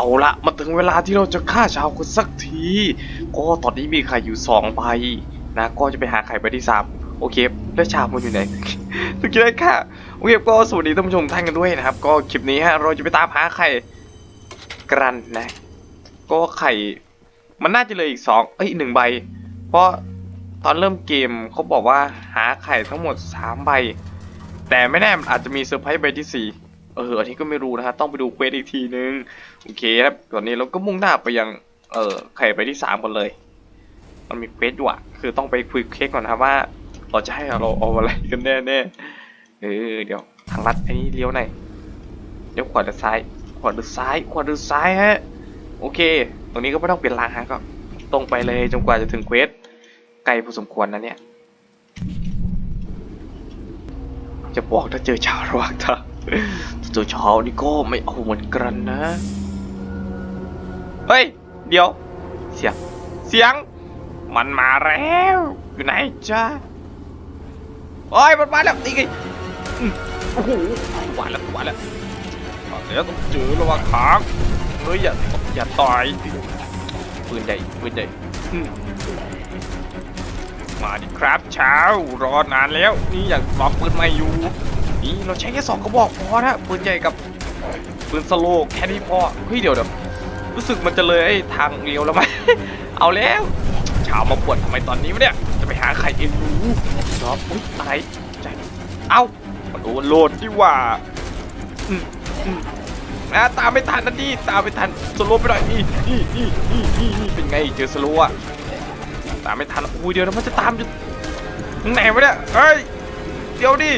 เอาละมาถึงเวลาที่เราจะฆ่าชาวกันสักที ก็ตอนนี้มีไข่อยู่สองใบนะ ก็จะไปหาไข่ใบที่สามโอเค แล้วชาวมันอยู่ไหนถึงจะได้ค่ะโอเคก็สวัสดีท่านผู้ชมท่านกันด้วยนะครับ ก็คลิปนี้ฮะเราจะไปตามหาไข่กรันนะ ก็ไข่ มันน่าจะเลยอีกสองเอ้ยหนึ่งใบ เพราะตอนเริ่มเกมเขาบอกว่าหาไข่ทั้งหมดสามใบ แต่ไม่แน่อาจจะมีเซอร์ไพรส์ใบที่สี่ เอออันนี้ก็ไม่รู้นะฮะต้องไปดูเควสอีกทีนึงโอเคครับตอนนี้เราก็มุ่งหน้าไปยังเออไข่ใบที่สามกันเลย มันมีเควสอยู่อะคือต้องไปคุยเค้กก่อนนะครับว่า เราจะให้เราเอาอะไรกันแน่แน่เออเดี๋ยวทางลัดไอ้นี้เลี้ยวไหนอยเดี๋ยวขวาหรือซ้าย ขวาหรือซ้าย ขวาหรือซ้ายฮะโอเค ตรงนี้ก็ไม่ต้องเปลี่ยนรางฮะก็ตรงไปเลยจนกว่าจะถึงเควสไกลพอสมควรนะเนี่ยจะบอกถ้าเจอชาวระหว่างทางถ้า เจอชาวนี่ก็ไม่เอาเหมือนกันนะ เฮ้ย เดี๋ยว เสียง เสียง มันมาแล้ว อยู่ไหนจ้าโอ้ยมันมาแล้วนี่ไงโอ้โหมาแล้วมาแล้วมาแล้วต้องเจอระว่างทางเฮ้ยอย่าอย่าต่อยปืนใหญ่ปืนใหญ่มาดิครับเช้ารอนานแล้ว นี่อยากลองปืนใหม่อยู่ นี่เราใช้แค่สองกระบอกพอนะปืนใหญ่กับปืนสโลกแค่นี้พอเฮ้ยเดี๋ยวเดี๋ยวรู้สึกมันจะเลยไอ้ทางเลี้ยวแล้วไหมเอาแล้วเช้ามาปวดทำไมตอนนี้วะเนี่ยจะไปหาใครเองรู้ชอบอุ๊ยอะไรใจเอ้ามันโอเวอร์โหลดดีว่าอืมอืมนะตามไม่ทันนะดิตามไม่ทันสโลไปหน่อยนี่นี่นี่นี่นี่เป็นไงเจอสโลว์อะตามไม่ทันอุ้ยเดี๋ยวนะมันจะตามจะไหนวะเนี่ยเฮ้ยเดี๋ยวดิ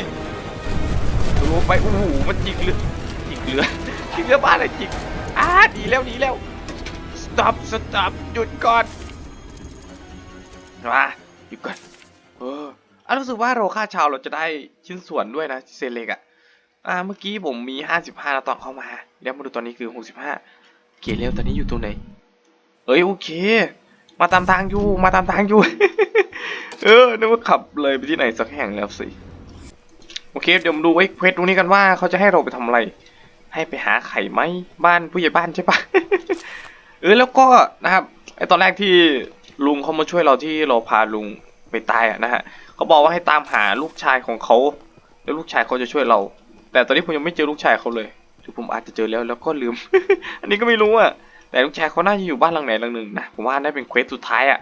ดูไปโอ้โหมันจิกเรือจิกเรือจิกเรือบ้านเลยจิกอ่าดีแล้วดีแล้ว stop stop หยุดก่อนมาหยุดก่อนเอออะรู้สึกว่าเราค่าชาวเราจะได้ชิ้นส่วนด้วยนะเซเล็กอะอ่าเมื่อกี้ผมมี 55นะตอนเข้ามาเดี๋ยวมาดูตอนนี้คือ 65โอเคเร็วตอนนี้อยู่ตรงไหน เอ้ยโอเค มาตามทางอยู่ มาตามทางอยู่ เออนึกว่าขับเลยไปที่ไหนสักแห่งแล้วสิ โอเคเดี๋ยวมาดูไอ้เควสตรงนี้กันว่าเขาจะให้เราไปทำอะไร ให้ไปหาไข่ไหมบ้านผู้ใหญ่บ้านใช่ปะเออแล้วก็นะครับไอตอนแรกที่ลุงเขามาช่วยเราที่เราพาลุงไปตายอะนะฮะเขาบอกว่าให้ตามหาลูกชายของเขาแล้วลูกชายเขาจะช่วยเรา แต่ตอนนี้ผมยังไม่เจอลูกชายเขาเลยหรือผมอาจจะเจอแล้วแล้วก็ลืม อันนี้ก็ไม่รู้อะแต่ลูกชายเขาน่าจะอยู่บ้านหลังไหนหลังหนึ่งนะผมว่าน่าเป็นเควสสุดท้ายอะ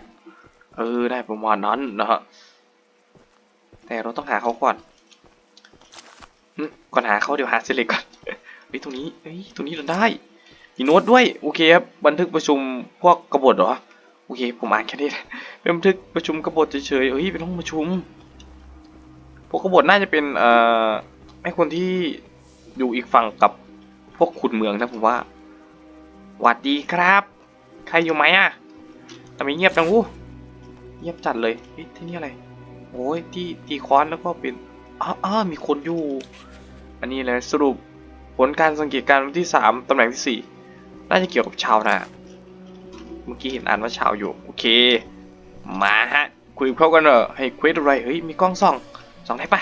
เออได้ประมาณนั้นนะฮะแต่เราต้องหาเขาก่อน ก่อนหาเขาเดี๋ยวหาเซเล็กก่อนเฮ้ยตรงนี้เฮ้ยตรงนี้เราได้มีโน้ตด้วยโอเคครับบันทึกประชุมพวกกบฏเหรอโอเคผมอ่านแค่นี้เป็นบันทึกประชุมกบฏเฉยๆเฮ้ยเป็นห้องประชุม พวกกบฏน่าจะเป็นเอ่อไอ้คนที่อยู่อีกฝั่งกับพวกขุนเมืองนะผมว่าหวัดดีครับ ใครอยู่ไหมอะทำไมเงียบจังวู้เงียบจัดเลยเฮ้ยที่นี่อะไรโอ้ยที่ตีค้อนแล้วก็เป็น อ้าอ้ามีคนอยู่ อันนี้เลยสรุปผลการสังเกตการณ์วันที่สามตำแหน่งที่สี่น่าจะเกี่ยวกับชาวนาเมื่อกี้เห็นอ่านว่าชาวอยู่ โอเค มาฮะ คุยกับเขากันเถอะให้เควสอะไร เฮ้ย มีกล้องส่อง ส่องได้ปะ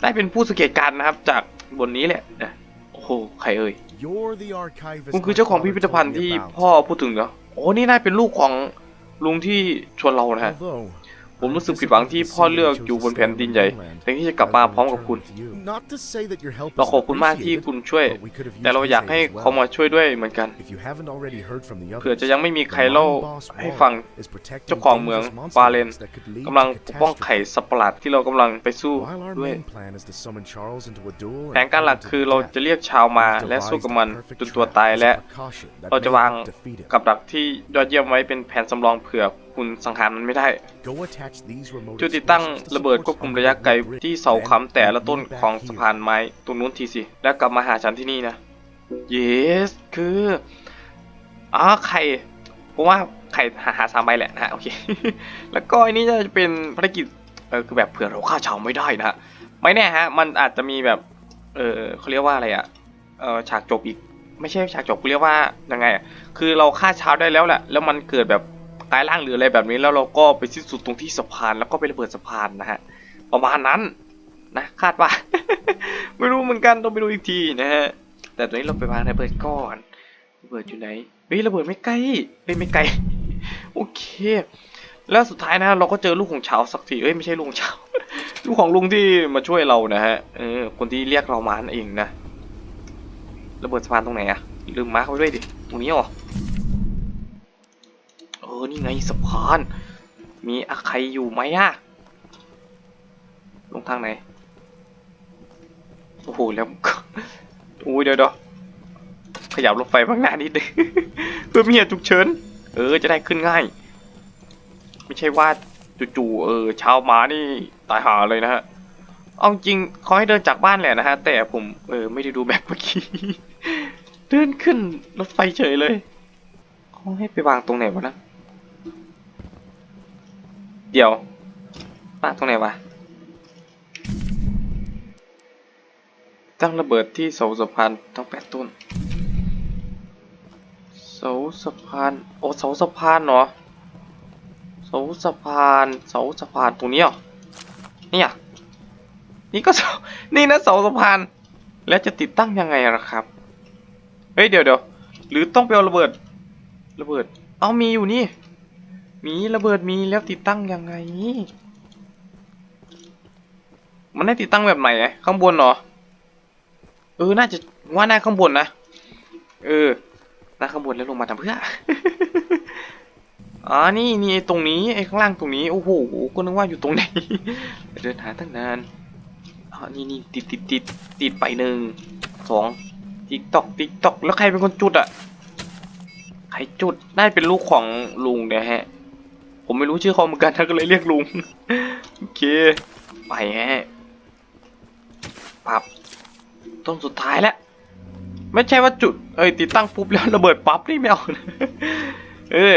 ได้เป็นผู้สังเกตการณ์นะครับ จากบนนี้แหละนะโอ้โห ใครเอ่ยคุณคือเจ้าของพิพิธภัณฑ์ที่พ่อพูดถึงเหรอ โอ้ นี่น่าเป็นลูกของลุงที่ชวนเรานะฮะ ผมรู้สึกผิดหวังที่พ่อเลือกอยู่บนแผ่นดินใหญ่แทนที่จะกลับมาพร้อมกับคุณ เราขอบคุณมากที่คุณช่วย แต่เราอยากให้เขามาช่วยด้วยเหมือนกัน เผื่อจะยังไม่มีใครเล่าให้ฟังเจ้าของเมืองฟาเลนกำลังปกป้องไข่สัตว์ประหลาดที่เรากำลังไปสู้ด้วย แผนการหลักคือเราจะเรียกชาวมาและสู้กับมันจนตัวตายและ เราจะวางกับดักที่ยอดเยี่ยมไว้เป็นแผนสำรองเผื่อคุณสังหารมันไม่ได้ จุดติดตั้งระเบิดควบคุมระยะไกลที่เสาค้ำแต่ละต้นของสะพานไม้ตรงนู้นทีสิ แล้วกลับมาหาฉันที่นี่นะ yes คืออ๋อไข่ผมว่าไข่หาหาสามใบแหละนะฮะโอเค แล้วก็อันนี้จะเป็นภารกิจเออคือแบบเผื่อเราฆ่าชาวไม่ได้นะฮะไม่แน่ฮะ มันอาจจะมีแบบ เออเขาเรียกว่าอะไรอะเออฉากจบอีก ไม่ใช่ฉากจบกูเรียกว่ายังไงอะคือเราฆ่าชาวได้แล้วแหละแล้วมันเกิดแบบ กลายร่างหรืออะไรแบบนี้แล้วเราก็ไปสิ้นสุดตรงที่สะพานแล้วก็ไประเบิดสะพานนะฮะประมาณนั้นนะคาดว่า ไม่รู้เหมือนกันต้องไปดูอีกทีนะฮะแต่ตอนนี้เราไปวางระเบิดก่อนระเบิดอยู่ไหนเฮ้ยระเบิดไม่ใกล้เฮ้ยไม่ไกลโอเค แล้วสุดท้ายนะ เราก็เจอลูกของชาวสักทีเอ้ยไม่ใช่ลูกของชาวลูกของลุงที่มาช่วยเรานะฮะเออคนที่เรียกเรามานั่นเองนะระเบิดสะพานตรงไหนอะลืมมาร์คไว้ด้วยดิตรงนี้เหรอ ออนี่ไงสะพาน มีอะใครอยู่ไหมอะลงทางไหน โอ้โห แล้วก็โอ้ยเดี๋ยวเดี๋ยวขยับรถไฟบ้างหน้านิดนึงเพื่อมีเหตุฉุกเฉิน เออ จะได้ขึ้นง่าย ไม่ใช่ว่าจู่ๆเออชาวหมานี่ตายหาเลยนะฮะ เอาจริงเขาให้เดินจากบ้านแหละนะฮะ แต่ผมเออไม่ได้ดูแบบเมื่อกี้ เดินขึ้นรถไฟเฉยเลยเขาให้ไปวางตรงไหนวะนะ เดี๋ยววางตรงไหนวะ ตั้งระเบิดที่เสาสะพานทั้งแปดต้น เสาสะพาน โอ้เสาสะพานเหรอเสาสะพานเสาสะพานตรงนี้เหรอนี่ยนี่ก็เสานี่นะเสาสะพาน แล้วจะติดตั้งยังไงล่ะครับ เฮ้ยเดี๋ยวเดี๋ยวหรือต้องไปเอาระเบิด ระเบิด เอามีอยู่นี่ มีระเบิดมีแล้วติดตั้งยังไง มันให้ติดตั้งแบบไหนอะข้างบนเหรอ เออ น่าจะว่าน้าข้างบนนะ เออน้าข้างบนแล้วลงมาทำเพื่อ อ๋อ นี่นี่ไอ้ตรงนี้ไอ้ข้างล่างตรงนี้ โอ้โห ก็นึกว่าอยู่ตรงไหน เดินหาตั้งนาน อ๋อ นี่นี่ติดติดติดติดไปหนึ่งสองติ๊กตอกติ๊กตอกแล้วใครเป็นคนจุดอะใครจุดน่าจะเป็นลูกของลุงเนี่ยฮะ ผมไม่รู้ชื่อเขาเหมือนกันท่านก็เลยเรียกลุง โอเค ไปฮะปับต้นสุดท้ายแล้ว ไม่ใช่ว่าจุด เอ้ยติดตั้งปุ๊บแล้วระเบิดปั๊บนี่ไม่เอาเออ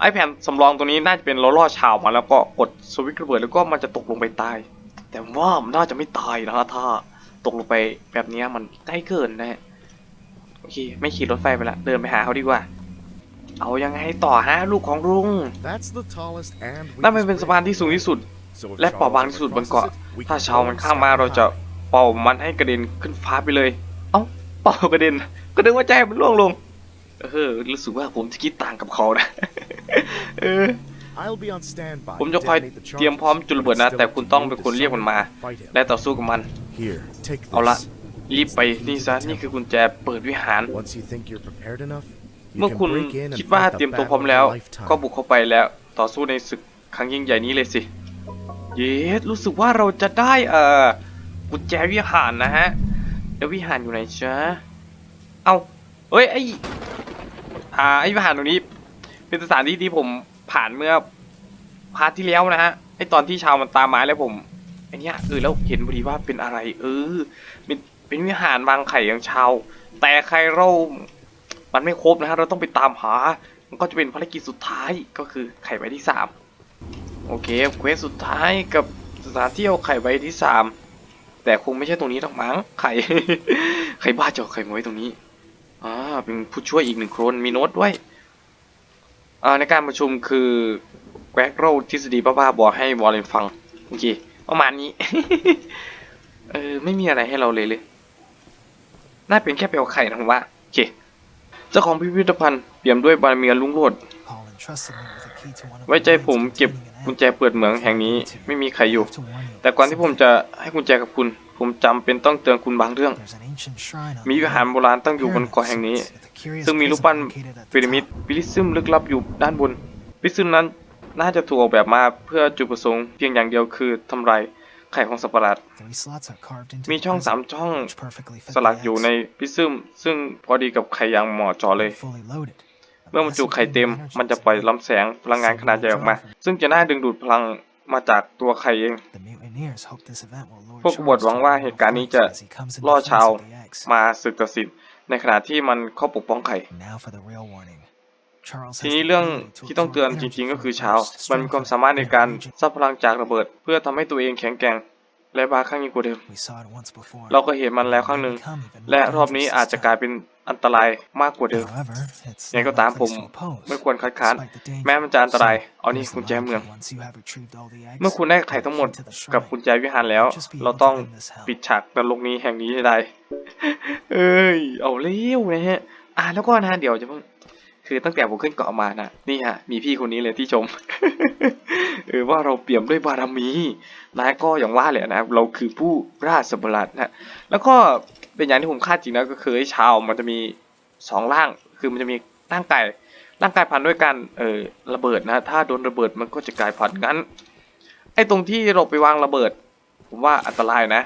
ไอแผ่นสำรองตัวนี้น่าจะเป็นเราล่อชาวมาแล้วก็กดสวิตช์ระเบิดแล้วก็มันจะตกลงไปตาย แต่ว่ามันน่าจะไม่ตายนะฮะถ้าตกลงไปแบบนี้มันใกล้เกินนะฮะโอเค ไม่ขี่รถไฟไปละ เดินไปหาเขาดีกว่า เอายังไงต่อฮะลูกของลุง That's the tallest and นั่นมันเป็นสะพานที่สูงที่สุด และเปราะบางที่สุดบนเกาะ ถ้าชาวมันข้ามมาเราจะเป่ามันให้กระเด็นขึ้นฟ้าไปเลย เอ้าเป่ากระเด็น ก็นึกว่าใจมันล่วงลง เออรู้สึกว่าผมจะคิดต่างกับเขานะเออ I'll be on standby ผมจะคอยเตรียมพร้อมจุดระเบิดนะ แต่คุณต้องเป็นคนเรียกมันมา และต่อสู้กับมัน Here, take เอาละ this. รีบไปนี่ซะนี่คือกุญแจเปิดวิหาร Once you think you're prepared enough, เมื่ you อคุณ can break in and คิดว่า fight เตรีย the มตัวพร้อม battle แล้ว of a lifetime. ก็บุกเข้าไปแล้ว ต่อสู้ในศึกครั้งยิ่งใหญ่นี้เลยสิ เยสรู้สึกว่าเราจะได้เอ่อกุญแจวิหารนะฮะ แล้ววิหารอยู่ไหนจ๊ะ เอาเอ้ยไออ่าไอวิหารตรงนี้ เป็นสถานที่ที่ผมผ่านเมื่อพาร์ทที่แล้วนะฮะไอตอนที่ชาวมันตามมาแล้วผมไอเนี้ยเออแล้วเห็นพอดีว่าเป็นอะไร เออ เป็นเป็นวิหารบางไข่ของชาว แต่ใครเรา มันไม่ครบนะฮะเราต้องไปตามหา มันก็จะเป็นภารกิจสุดท้ายก็คือไข่ใบที่สามโอเคเควสสุดท้ายกับสถานที่เอาไข่ใบที่สามแต่คงไม่ใช่ตรงนี้หรอกมั้งไข่ใครบ้าจะเอาไข่มาไว้ตรงนี้อ่าเป็นผู้ช่วยอีกหนึ่งคนมีโน้ตด้วยอ่าในการประชุมคือแกรกโรทฤษฎีบ้าๆบอกให้วอลเลนฟังโอเคประมาณนี้เออไม่มีอะไรให้เราเลยเลย น่าเป็นแค่เปลวไข่นะผมว่าโอเค เจ้าของพิพิธภัณฑ์เปี่ยมด้วยบารมีอันรุ่งโรจน์ไว้ใจผมเก็บกุญแจเปิดเหมืองแห่งนี้ไม่มีใครอยู่ แต่ก่อนที่ผมจะให้กุญแจกับคุณ ผมจำเป็นต้องเตือนคุณบางเรื่อง มีวิหารโบราณตั้งอยู่บนเกาะแห่งนี้ ซึ่งมีรูปปั้นพีระมิดวิลิซึมลึกลับอยู่ด้านบนวิลิซึมนั้นน่าจะถูกออกแบบมาเพื่อจุดประสงค์เพียงอย่างเดียวคือทำลาย ไข่ของสัตว์ประหลาด มีช่องสามช่องสลักอยู่ในพิซึมซึ่งพอดีกับไข่อย่างเหมาะเจอเลย เมื่อบรรจุไข่เต็ม มันจะปล่อยลำแสงพลังงานขนาดใหญ่ออกมา ซึ่งจะน่าดึงดูดพลังมาจากตัวไข่เอง พวกกบฏหวังว่าเหตุการณ์นี้จะล่ล่ออชาชาววมาศึกตัดสินในขณะที่มันเข้าปกป้องไข่ ทีนี้เรื่องที่ต้องเตือนจริงๆก็คือชาว มันมีความสามารถในการสร้างพลังจากระเบิด เพื่อทำให้ตัวเองแข็งแกร่งและบาครั้งยิ่งกว่าเดิม เราก็เห็นมันแล้วครั้งหนึ่ง และรอบนี้อาจจะกลายเป็นอันตรายมากกว่าเดิมยังไงก็ตามผมไม่ควรคัดค้าน แม้มันจะอันตราย เอานี่กุญแจเมือง เมื่อคุณได้ไข่ทั้งหมดกับกุญแจวิหารแล้ว เราต้องปิดฉากนรกนี้แห่งนี้ให้ได้ เอ้ย เอาเร็วนะฮะออ่าแล้วก็นะเดี๋ยวจะเพิ่ง คือตั้งแต่ผมขึ้นเกาะมานะนี่ฮะมีพี่คนนี้เลยที่ชมเออว่าเราเปี่ยมด้วยบารมีนะก็อย่างว่าแหละนะเราคือผู้ราชบรัตนะแล้วก็เป็นอย่างที่ผมคาดจริงนะก็คือไอ้ชาวมันจะมีสองร่าง คือมันจะมีร่างกายร่างกายพันด้วยกันเออระเบิดนะ ถ้าโดนระเบิดมันก็จะกลายพันงั้นไอ้ตรงที่เราไปวางระเบิด ผมว่าอันตรายนะ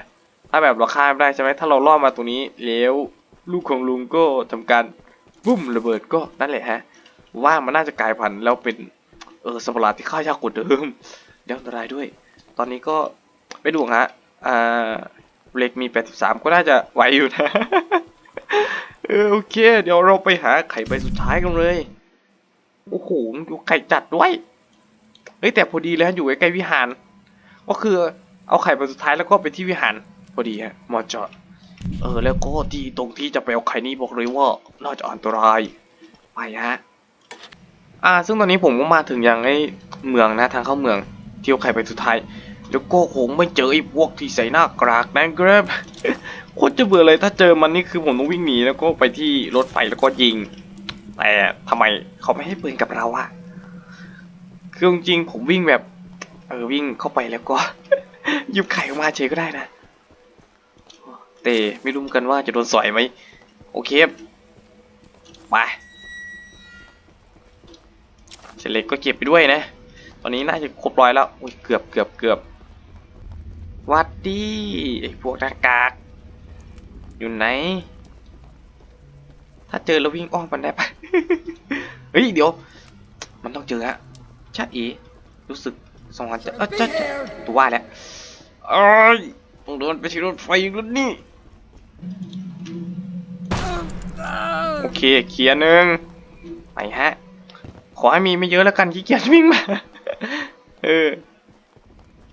ถ้าแบบเราฆ่าไม่ได้ใช่ไหมถ้าเราล่อมาตรงนี้แล้วลูกของลุงก็ทำการ บุ้มระเบิดก็นั่นแหละฮะ ว่ามันน่าจะกลายพันธุ์แล้วเป็นเออสัตว์ปหลาดที่ฆ่ายากกว่าเดิมเดี๋ยวอันตรายด้วย ตอนนี้ก็ไปดูฮะอ่าเหล็กมี 83 ก็น่าจะไหวอยู่นะเออโอเค เดี๋ยวเราไปหาไข่ใบสุดท้ายกันเลย โอ้โหดูไข่จัดด้วยเฮ้ยแต่พอดีเลยฮะอยู่ใกล้ๆวิหาร ก็คือเอาไข่ใบสุดท้ายแล้วก็ไปที่วิหารพอดีฮะมอเจาะ เออแล้วก็ที่ตรงที่จะไปเอาไข่นี้บอกเลยว่าน่าจะอันตรายไปฮะอ่า ซึ่งตอนนี้ผมก็มาถึงยังไอ้เมืองนะทางเข้าเมืองที่เอาไข่ใบสุดท้ายแล้วก็คงไม่เจอไอ้พวกที่ใส่หน้ากากนะครับโคตรจะเบื่อเลยถ้าเจอมันนี่คือผมต้องวิ่งหนีแล้วก็ไปที่รถไฟแล้วก็ยิง แต่ทำไมเขาไม่ให้ปืนกับเราอะคือจริงผมวิ่งแบบ เออวิ่งเข้าไปแล้วก็หยิบไข่ออกมาเฉยก็ได้นะ แต่ไม่รู้เหมือนกันว่าจะโดนสอยไหมโอเคไปเฉล็กก็เก็บไปด้วยนะ ตอนนี้น่าจะครบร้อยแล้วอุ้ยเกือบเกือบเกือบวัดดีไอ้พวกหน้ากาก อยู่ไหน ถ้าเจอแล้ววิ่งอ้อมมันได้ปะเฮ้ยเดี๋ยว มันต้องเจอฮะชาเอรู้สึกสองอันจะเออจะตัวว่าแล้วเอ้ยต้องเดินไปที่รถไฟอีกแล้วนี่ โอเคเคียร์หนึ่งไปฮะ ขอให้มีไม่เยอะแล้วกันขี้เกียจวิ่งมา เออ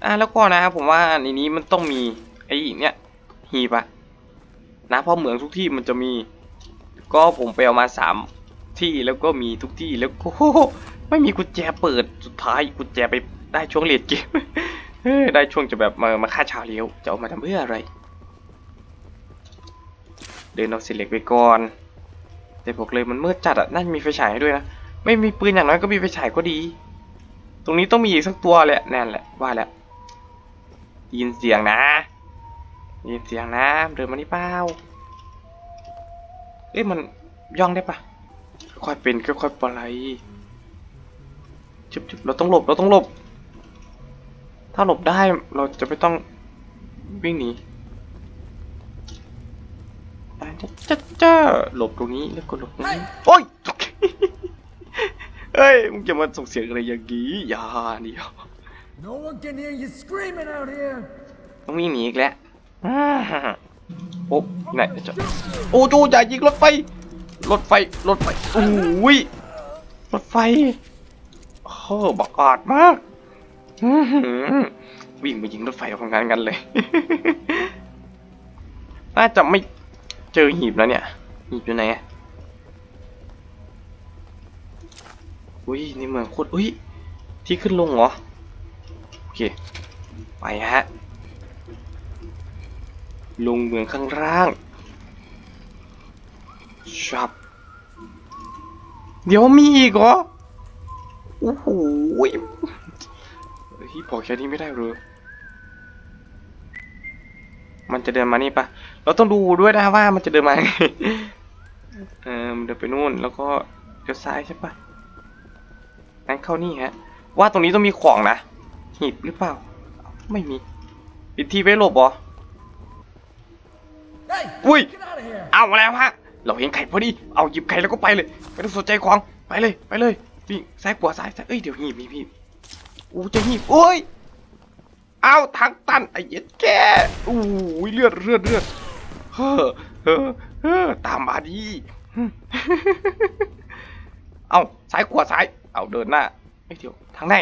อะแล้วก็นะครับผมว่าในนี้มันต้องมีไอ้เนี่ยหีบอะนะเพราะเหมืองทุกที่มันจะมี ก็ผมไปเอามาสามที่แล้วก็มีทุกที่แล้วก็ไม่มีกุญแจเปิดสุดท้ายกุญแจไปได้ช่วงเลดเกมได้ช่วงจะแบบมามาฆ่าชาวเลี้ยวจะเอามาทำเพื่ออะไร เดินเอาเสล็กไปก่อนแต่บอกเลยมันมืดจัดอะน่าจะมีไฟฉายให้ด้วยนะ ไม่มีปืนอย่างน้อยก็มีไฟฉายก็ดี ตรงนี้ต้องมีอีกสักตัวแหละแน่นแหละว่าแหล้วได้ยินเสียงนะ ยินเสียงนะเดินมานี่เปล่าเอ๊ะมันย่องได้ปะค่อยเป็นค่อยๆปลายจุบๆเราต้องหลบเราต้องหลบ ถ้าหลบได้เราจะไม่ต้องวิ่งหนี จ้าจ้าจ้าหลบตรงนี้แล้วก็หลบตรงนี้โอ้ยเฮ้ยมึงจะมาส่งเสียงอะไรอย่างงี้อย่าเดียว No one can hear you screaming out here. ต้องวิ่งหนีอีกแล้วอ่าโอ้ไหนจะโอ้โจอย่ายิงรถไฟรถไฟรถไฟโอ้ยรถไฟโอ้บักอาจมากอื้อหือวิ่งไปยิงรถไฟของงานกันเลยน่าจะไม่ เจอหีบแล้วเนี่ยหีบอยู่ไหนอุ้ยนี่เมืองโคตรอุ้ยที่ขึ้นลงเหรอโอเคไปฮะลงเมืองข้างล่างชับเดี๋ยวมีอีกเหรอโอ้โหยเฮ้ยพอแค่นี้ไม่ได้เลยมันจะเดินมานี่ปะ เราต้องดูด้วยนะว่ามันจะเดินมาไงเออมันเดินไปนู่นแล้วก็เลี้ยวซ้ายใช่ปะงั้นเข้านี่ฮะ ว่าตรงนี้ต้องมีของนะหีบหรือเปล่า ไม่มีปิดที่ไว้หลบเหรอ Hey, Ui. get out of here. เอาแล้วฮะ เราเห็นไข่พอดี เอาหยิบไข่แล้วก็ไปเลย ไม่ต้องสนใจของ ไปเลย ไปเลยวิ่งซ้ายขวาซ้ายซ้ายเอ้ย เดี๋ยวหีบหีบหีบอู้จะหีบโอ้ย เอาทางตันไอ้เหี้ย็ดแกอู้ยเลือดเลือดเลือด เฮ้อเฮ้อเฮ้อตามมาดีเอาซ้ายขวาซ้าย เอาเดินหน้าเอ้เดี๋ยวทางไหน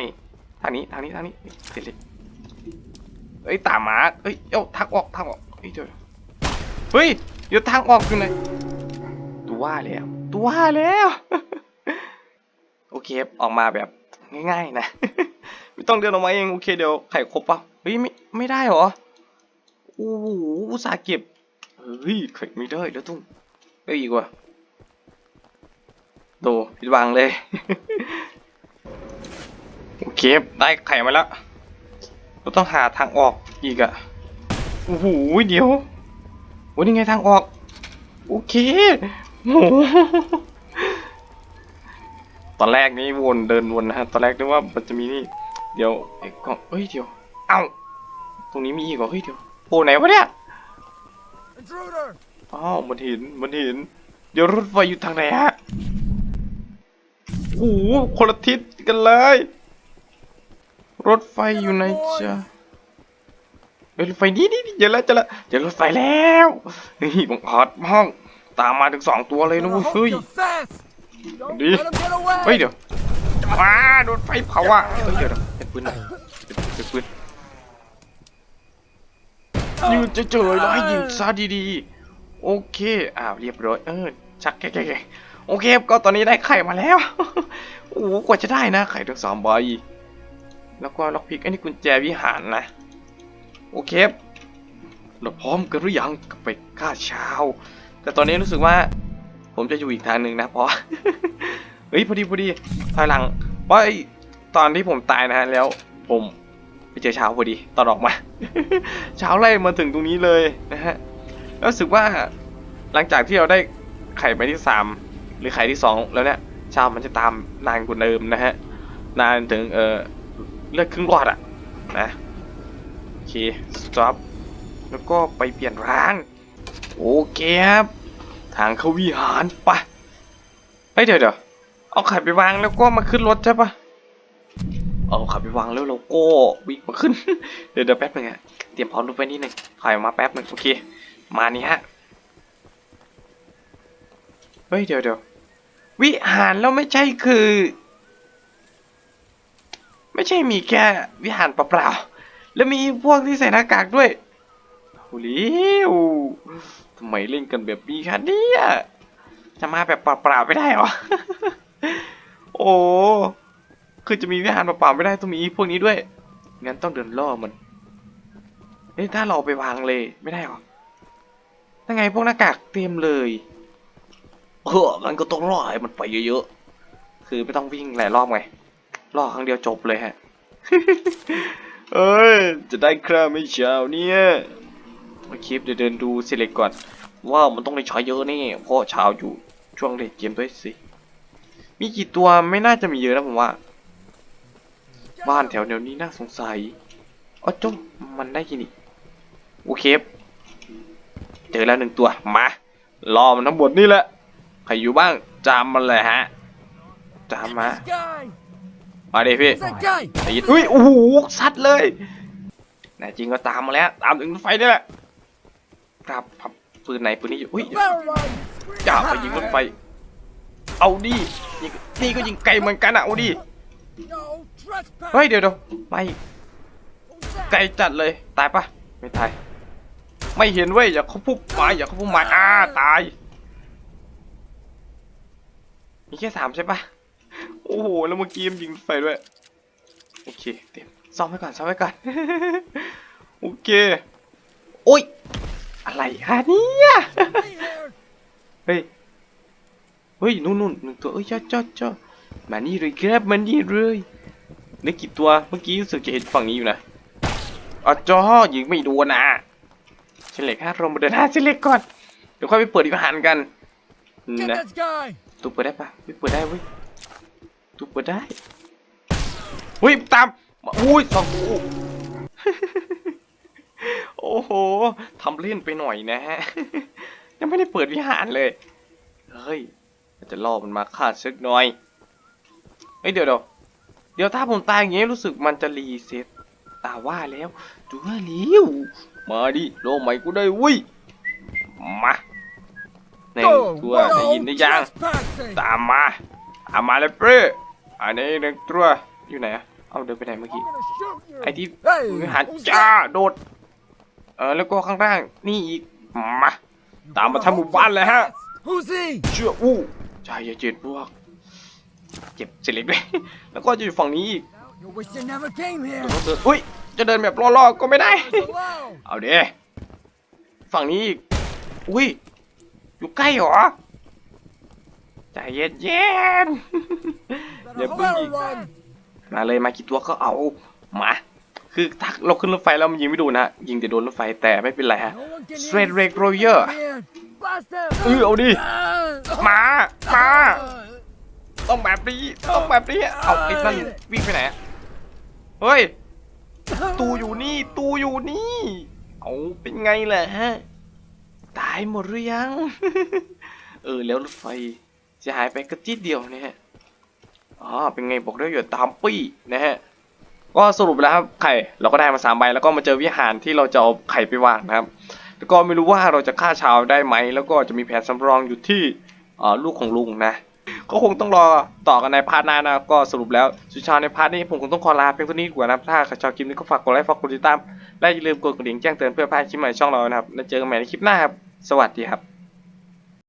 ทางนี้ทางนี้ทางนี้เสร็จเลยเอ้ยตามมาเอ้ยเอ้าทางออกทางออกเอ้ยเดี๋ยวเฮ้ยเดี๋ยวทางออกอยู่ไหนตัวว่าแล้วตัวว่าแล้วโอเคออกมาแบบง่ายๆนะไม่ต้องเดินออกมาเองโอเคเดี๋ยวไข่ครบปะเฮ้ยไม่ไม่ได้หรอโอ้โหอุตส่าห์เก็บ เฮ้ยไข่ไม่ได้แล้วต้องได้อีกว่ะโตผิดหวังเลย โอเค ได้ไข่มาแล้วเราต้องหาทางออกอีกอะโอ้โหเดี๋ยวโอ้นี่ไงทางออก โอเคโอ้โหตอนแรกนี่วนเดินวนนะฮะ ตอนแรกนึกว่ามันจะมีนี่ เดี๋ยวไอ้กล่องเฮ้ยเดี๋ยว เอ้า ตรงนี้มีอีกเหรอเฮ้ยเดี๋ยวโอ้ไหนวะเนี่ย อ้าวมันเห็นมันเห็นเดี๋ยวรถไฟอยู่ทางไหนฮะโอ้โหคนละทิศกันเลย รถไฟอยู่ไหนจ๊ะเฮ้ยรถไฟนี่นี่นี่เจอแล้วเจอแล้วเจอรถไฟแล้วเฮ้ยบังอาจห้อง ตามมาถึงสองตัวเลยนะ Better เว้ย hope เฮ้ย you're fast! Don't Đi. let him get away! เฮ้ยเดี๋ยวว้าโดนไฟเผาอะเฮ้ยเดี๋ยวเดี๋ยวเป็นปืนหน่อยเป็นเป็นปืน ยืนเฉยๆแล้วให้ยิงซะดีๆ โอเค อ้าวเรียบร้อย เออ ชักแก่ๆโอเค ก็ตอนนี้ได้ไข่มาแล้ว โอ้โหกว่าจะได้นะ ไข่ทั้งสามใบ แล้วก็ล็อกพิกอันนี้กุญแจวิหารนะ โอเค เราพร้อมกันหรือยังไปฆ่าเช้าแต่ตอนนี้รู้สึกว่า ผมจะอยู่อีกทางหนึ่งนะเพราะเฮ้ยพอดีพอดีถอยหลังเพราตอนที่ผมตายนะฮะแล้วผม เจอเช้าพอดีตอนออกมา เช้าไล่มาถึงตรงนี้เลยนะฮะแล้วรู้สึกว่าหลังจากที่เราได้ไข่ใบที่สามหรือไข่ที่สองแล้วเนี่ยเช้ามันจะตามนานกว่าเดิมนะฮะนานถึงเออเลือดครึ่งหลอดอะนะโอเค stop แล้วก็ไปเปลี่ยนร่างโอเคครับ ทางเข้าวิหารปะเฮ้ยเดี๋ยวเดี๋ยวเอาไข่ไปวางแล้วก็มาขึ้นรถใช่ปะ เอาไข่ไปวางแล้วเราก็วิ่งมาขึ้น เดี๋ยวเดี๋ยวแป๊บนึงอะเตรียมพร้อมรถไว้นิดนึงไข่มาแป๊บนึงโอเค มานี่ฮะ เฮ้ยเดี๋ยวเดี๋ยววิหารแล้วไม่ใช่คือ ไม่ใช่มีแค่วิหารเปล่าๆแล้วมีพวกที่ใส่หน้ากากด้วยโอ้โหทำไมเล่นกันแบบนี้คะเนี่ยจะมาแบบเปล่าๆไม่ได้หรอ โอ้ คือจะมีวิหารเปล่าๆไม่ได้ต้องมีพวกนี้ด้วย งั้นต้องเดินล่อมันเฮ้ยถ้าเราเอาไปวางเลยไม่ได้เหรอยังไงพวกหน้ากากเต็มเลยเอองั้นก็ต้องล่อให้มันไปเยอะๆ คือไม่ต้องวิ่งหลายรอบไง ล่อครั้งเดียวจบเลยฮะ เอ้ย จะได้คราไม่เช้าเนี่ยมาคลิปเดี๋ยวเดินดูสิเล็กก่อน ว่ามันต้องได้ใช้เยอะนี่ เพราะเช้าอยู่ช่วงเล่นเกมด้วยสิ มีกี่ตัวไม่น่าจะมีเยอะนะผมว่า บ้านแถวแนวนี้น่าสงสัยอ๋อจงมันได้กี่นี่โอเคเจอแล้วหนึ่งตัวมารอมันทั้งหมดนี่แหละใครอยู่บ้างจามมันเลยฮะจามมามาดิพี่ไอ้ยินอุ้ยโอ้โหซัดเลยแน่จริงก็ตามมาแล้ว ตามถึงรถไฟนี่แหละครับพับปืนไหนปืนนี้อยู่อุ้ย Barrel run! Scream อย่าไปยิงรถไฟ เอาดินี่ก็ยิงไกลเหมือนกันอะเอาดิ เฮ้ยเดี๋ยวเดี๋ยวไม่ไกลจัดเลยตายปะไม่ตายไม่เห็นเว้ยอย่าเขาพุบมาอย่าเขาพุบมาอ้าตายมีแค่สามใช่ปะโอ้โหแล้วเมื่อกี้มันยิงรถไฟด้วยโอเคเต็มซ่อมไว้ก่อนซ่อมไว้ก่อนโอเคโอ้ยอะไรฮะเนี่ยเฮ้ยเฮ้ยนู่นนู่นหนึ่งตัวเอ้ยจ้าจ้าจ้ามานี่เลยครับมานี่เลย นึกกี่ตัวเมื่อกี้รู้สึกจะเห็นฝั่งนี้อยู่นะอ๋อจ้อยิงไม่โดนนะเฉลยค่าเรามาเดินหาเฉลยก่อน เดี๋ยวค่อยไปเปิดอีกอาหารกัน Get นะ that guy! ตู้เปิดได้ปะไม่เปิดได้เว้ยตู้เปิดได้เฮ้ยตามมาอุ้ยสองกูโอ้โหทำเล่นไปหน่อยนะฮะยังไม่ได้เปิดวิหารเลยเฮ้ยจะล่อมันมาฆ่าสักหน่อยเฮ้ยเดี๋ยวเดี๋ยวเดี๋ยวถ้าผมตายอย่างเงี้ยรู้สึกมันจะรีเซ็ตตาว่าแล้วดูว่าเลี้ยวมาดิโลใหม่กูได้เวุ้ยมาหนึ่ง Go! ตัว Whoa, ได้ยินได้ยัง trespassing! ตามมาตามมาเลยเป้อันนี้หนึ่งตัวอยู่ไหนอะเอาเดินไปไหนเมื่อ I'm กี้ gonna shoot you! ไอ้ที่ Hey! วิหาร Who's จ้า that? โดดเออแล้วก็ข้างล่างนี่อีกมาตามมาทั้งหมู่บ้านเลยฮะ Who's he? เชื่ออู้ใจเย็นๆพวก เจ็บเสยเล็กเลยแล้วก็จะอยู่ฝั่งนี้อีก You wish you never came here! เดินอุ้ยจะเดินแบบล่อๆก็ไม่ได้ เอาเด้ฝั่งนี้อีกอุ้ยอยู่ใกล้เหรอใจเย็นเย็นๆอย่าเพิ่งยิงมาเลยมากี่ตัวก็เอามาคือถ้าเราขึ้นรถไฟแล้วมันยิงไม่โดูนะ ยิงแต่โดนรถไฟแต่ไม่เป็นไรฮะ No one can hear Straight Leg royer เออเอาดิมา มา ต้องแบบนี้ต้องแบบนี้เอาไอ้นั่นวิ่งไปไหนอะเฮ้ยตูอยู่นี่ตูอยู่นี่ เอาเป็นไงล่ะฮะตายหมดหรือยัง เออแล้วรถไฟจะหายไปกระจิดเดียวนะฮะอ๋อเป็นไงบอกด้วยอยู่ตามปี้นะฮะก็สรุปแล้วครับไข่เราก็ได้มาสามใบแล้วก็มาเจอวิหารที่เราจะเอาไข่ไปวางนะครับแล้วก็ไม่รู้ว่าเราจะฆ่าชาวได้ไหม แล้วก็จะมีแผนสำรองอยู่ที่เอ่อลูกของลุงนะ ก็คงต้องรอต่อกันในพาร์ทหน้านะก็สรุปแล้วสุชาวในพาร์ทนี้ผมคงต้องขอลาเพียงเท่านี้ดีกว่านะครับถ้าใครชอบคลิปนี้ก็ฝากกดไลค์ฝากกดติดตามและอย่าลืมกดกระดิ่งแจ้งเตือนเพื่อพลาดคลิปใหม่ช่องเรานะครับแล้วเจอกันใหม่ในคลิปหน้าครับสวัสดีครับ